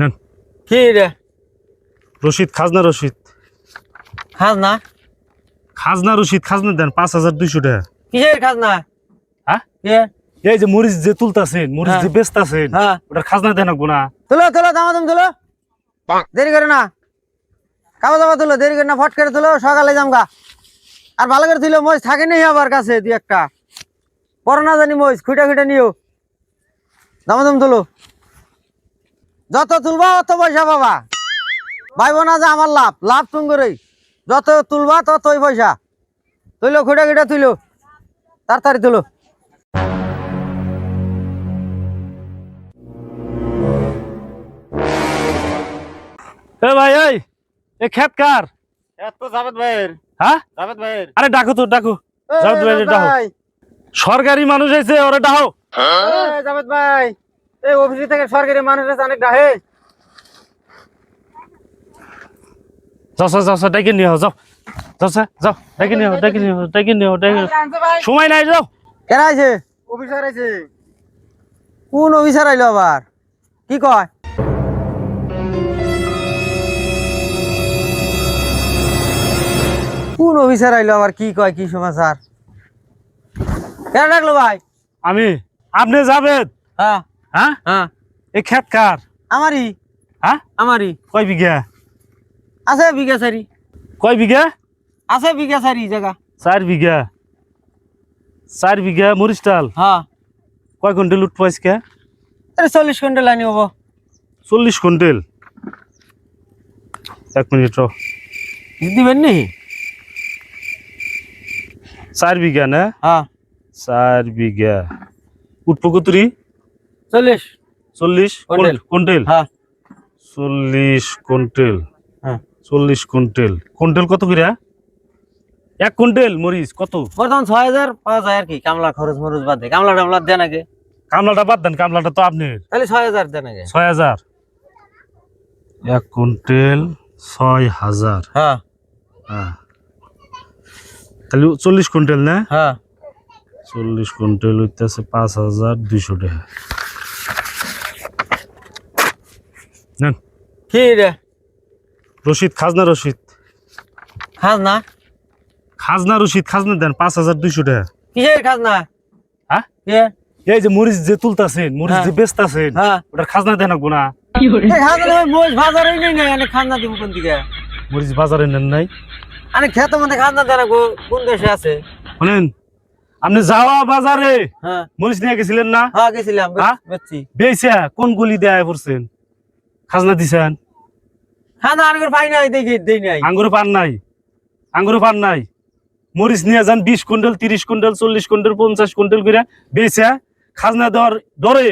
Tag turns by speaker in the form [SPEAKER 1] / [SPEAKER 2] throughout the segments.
[SPEAKER 1] নেন।
[SPEAKER 2] কি রে?
[SPEAKER 1] রশিদ খাজনা রশিদ।
[SPEAKER 2] খাজনা?
[SPEAKER 1] খাজনা রশিদ খাজনা দেন পাঁচ হাজার দুইশো টাকা।
[SPEAKER 2] কিসের খাজনা?
[SPEAKER 1] হ্যাঁ? এই যে মরিচ যে তুলতাছেন মরিচ
[SPEAKER 2] হ্যাঁ।
[SPEAKER 1] যে বেচতাছেন
[SPEAKER 2] হ্যাঁ।
[SPEAKER 1] ওটার খাজনা দেন না।
[SPEAKER 2] তুলো তুলো দামাদাম তুলো। দেরি করে না। কাবা দাবা তুলো দেরি করে না ফট করে তুলো সকালে জামগা আর ভালো করে তুলো মহিষ থাকে নেই আবার কাছে দুই একটা। পরে না জানি মহিষ খুঁটে খুঁটে নিও। দামাদাম তুলো। যত তুলবা অত পয়সা পাবা। ভাইব না যে আমার লাভ লাভ তুমি করেই। যত তুলবা ততই পয়সা। তুইলো খুঁটে খুঁটে তুইলো। তাড়াতাড়ি তুলো।
[SPEAKER 1] এ ভাই এই এ খেত কার?
[SPEAKER 2] তো জাভেদ ভাইয়ের।
[SPEAKER 1] হ্যাঁ?
[SPEAKER 2] জাভেদ ভাইয়ের।
[SPEAKER 1] আরে ডাকো তো ডাকো। জাভেদ ভাই, ডাকো। সরকারি মানুষ এসে ওরা ডাকো।
[SPEAKER 2] জাভেদ ভাই। এই অফিস থেকে সরকারি মানুষ আছে অনেক ডাহে।
[SPEAKER 1] যাও যাও যাও যাও, ডেকে নিয়ে যাও। যাও যাও যাও, যাও ডেকে নিয়ে ডেকে নিয়ে ডেকে নিয়ে ডেকে সময় নাই যাও।
[SPEAKER 2] কেন আছে অফিসার আছে কোন অফিসার আইলো আবার? কি কয়? কোন অফিসার আইলো আবার? কি কয় কি সমাচার? কেন ডাকলো ভাই।
[SPEAKER 1] আমি আপনি যাবেন?
[SPEAKER 2] হ্যাঁ।
[SPEAKER 1] হ্যাঁ?
[SPEAKER 2] হ্যাঁ।
[SPEAKER 1] এই খেত কার?
[SPEAKER 2] আমারই।
[SPEAKER 1] হ্যাঁ?
[SPEAKER 2] আমারই।
[SPEAKER 1] কয় বিঘা?
[SPEAKER 2] আছে বিঘা সারি
[SPEAKER 1] কয় বিঘা?
[SPEAKER 2] আছে বিঘা সারি জায়গা।
[SPEAKER 1] চার বিঘা। চার বিঘা মরিচটাল?
[SPEAKER 2] হ্যাঁ।
[SPEAKER 1] কয় কুইন্টাল উঠ পাইসকে
[SPEAKER 2] আরে চল্লিশ কুইন্টাল আনি হব।
[SPEAKER 1] চল্লিশ কুইন্টাল? এক মিনিট রও।
[SPEAKER 2] দিবেন নি?
[SPEAKER 1] চার বিঘা না?
[SPEAKER 2] হ্যাঁ।
[SPEAKER 1] চার বিঘা। উঠবো কতুরি?
[SPEAKER 2] চল্লিশ।
[SPEAKER 1] চল্লিশ
[SPEAKER 2] কুইন্টাল।
[SPEAKER 1] কুইন্টাল
[SPEAKER 2] হ্যাঁ।
[SPEAKER 1] চল্লিশ কুইন্টাল
[SPEAKER 2] হ্যাঁ।
[SPEAKER 1] চল্লিশ কুইন্টাল কুইন্টাল কত করে এক কুইন্টাল মরিচ কত?
[SPEAKER 2] বর্তমান ছয় হাজার যায় আর কি কামলা খরচ মরচ বাদে। কামলা টামলা দেন আগে।
[SPEAKER 1] কামলাটা বাদ দেন কামলাটা তো আপনার।
[SPEAKER 2] তাহলে ছয় হাজার দেন আগে।
[SPEAKER 1] ছয় হাজার। এক কুইন্টাল ছয় হাজার।
[SPEAKER 2] হ্যাঁ।
[SPEAKER 1] হ্যাঁ। তাহলে চল্লিশ কুইন্টাল না?
[SPEAKER 2] হ্যাঁ।
[SPEAKER 1] চল্লিশ কুইন্টাল হইতেছে পাঁচ হাজার দুইশো টাকা। নেন।
[SPEAKER 2] কি রে?
[SPEAKER 1] রশিদ খাজনা রশিদ।
[SPEAKER 2] খাজনা?
[SPEAKER 1] খাজনা রশিদ খাজনা দেন পাঁচ হাজার দুইশো টাকা।
[SPEAKER 2] কিসের খাজনা?
[SPEAKER 1] হ্যাঁ এই যে মরিচ যে তুলতাছেন মরিচ যে
[SPEAKER 2] হ্যাঁ।
[SPEAKER 1] বেচতাছেন
[SPEAKER 2] হ্যাঁ।
[SPEAKER 1] ওটার খাজনা দেন না
[SPEAKER 2] নেই এনে খাজনা দিব কোন দিকে?
[SPEAKER 1] মরিচ বাজারে নেন নাই।
[SPEAKER 2] আরে খেতে মধ্যে খাজনা দেন কোন দেশে আছে?
[SPEAKER 1] শোনেন আপনি যাওয়া বাজারে
[SPEAKER 2] হ্যাঁ।
[SPEAKER 1] মরিচ নিয়ে গেছিলেন না?
[SPEAKER 2] হ্যাঁ গেছিলাম
[SPEAKER 1] হ্যাঁ?
[SPEAKER 2] বেচছি।
[SPEAKER 1] বেচা কোন গলি দেয় পড়ছেন? খাজনা দিছেন?
[SPEAKER 2] খাজনা আনে পাই নাই দেখি দেই নাই।
[SPEAKER 1] আঙ্গুরে পান নাই? আঙ্গুরে পান নাই? মরিচ নিয়ে যান বিশ কুইন্টাল তিরিশ কুইন্টাল চল্লিশ কুইন্টাল পঞ্চাশ কুইন্টাল করে বেচা খাজনা দেওয়ার ধরে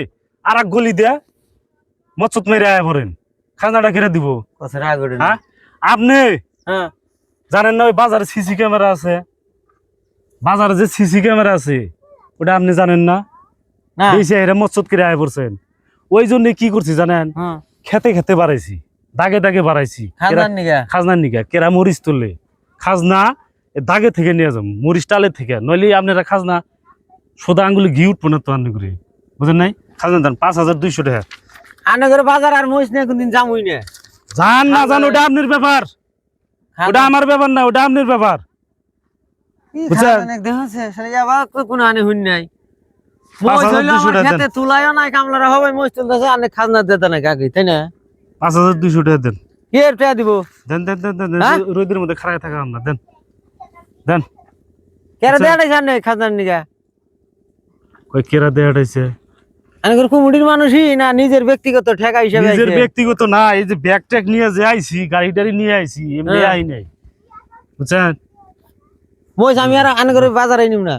[SPEAKER 1] আর এক গলি দেয়া মচ্ছত মেরে আয় পড়েন। খাজনাটা কেটে দিব। হ্যাঁ? আপনি
[SPEAKER 2] হ্যাঁ।
[SPEAKER 1] জানেন না ওই বাজারে সিসি ক্যামেরা আছে? বাজারে যে সিসি ক্যামেরা আছে ওটা আপনি জানেন না?
[SPEAKER 2] না।
[SPEAKER 1] বেশি এরা মচ্ছত করে আয় পড়ছেন। ওই জন্য কি করছি জানেন?
[SPEAKER 2] হ্যাঁ।
[SPEAKER 1] খেতে খেতে বাড়াইছি দাগে দাগে বাড়াইছি।
[SPEAKER 2] খাজনার নিগা?
[SPEAKER 1] নিকা কেরা মরিচ তুললে খাজনা দাগে থেকে নিয়ে যাম মরিচ টালে থেকে। নইলে আপনারা খাজনা সোদা আঙ্গুলি ঘি উঠবো না তো আন্নি করে বুঝেন নাই? খাজনা দেন পাঁচ হাজার দুইশো টাকা।
[SPEAKER 2] আনে করে বাজার আর মহিষ নিয়ে কোনদিন যামই না।
[SPEAKER 1] জান না জান ওটা আপনার ব্যাপার। ওটা আমার ব্যাপার না ওটা আপনার ব্যাপার। বুঝছেন?
[SPEAKER 2] দেখছে শালি কোনো আনে হুন নাই?
[SPEAKER 1] পাঁচ হাজার দুইশো টাকা দেন।
[SPEAKER 2] কে টাকা দিব?
[SPEAKER 1] দেন দেন দেন দেন দেন। রোদের মধ্যে খাড়ায় থাকা আমরা দেন। দেন।
[SPEAKER 2] কেরা
[SPEAKER 1] আচ্ছা।
[SPEAKER 2] দেয়া নাই জানে খাজনার নিগা
[SPEAKER 1] কই কেরা দেয়া হয়েছে
[SPEAKER 2] আনে করে কুমুডির মানুষই না নিজের ব্যক্তিগত ঠেকা হিসেবে
[SPEAKER 1] নিজের ব্যক্তিগত না এই যে ব্যাগ ট্যাগ নিয়ে যে আইছি গাড়ি টাড়ি নিয়ে আইছি এমনি
[SPEAKER 2] হ্যাঁ।
[SPEAKER 1] আই নাই। বুঝছেন?
[SPEAKER 2] মহিষ আমি আর আনে করে বাজারে নিম না।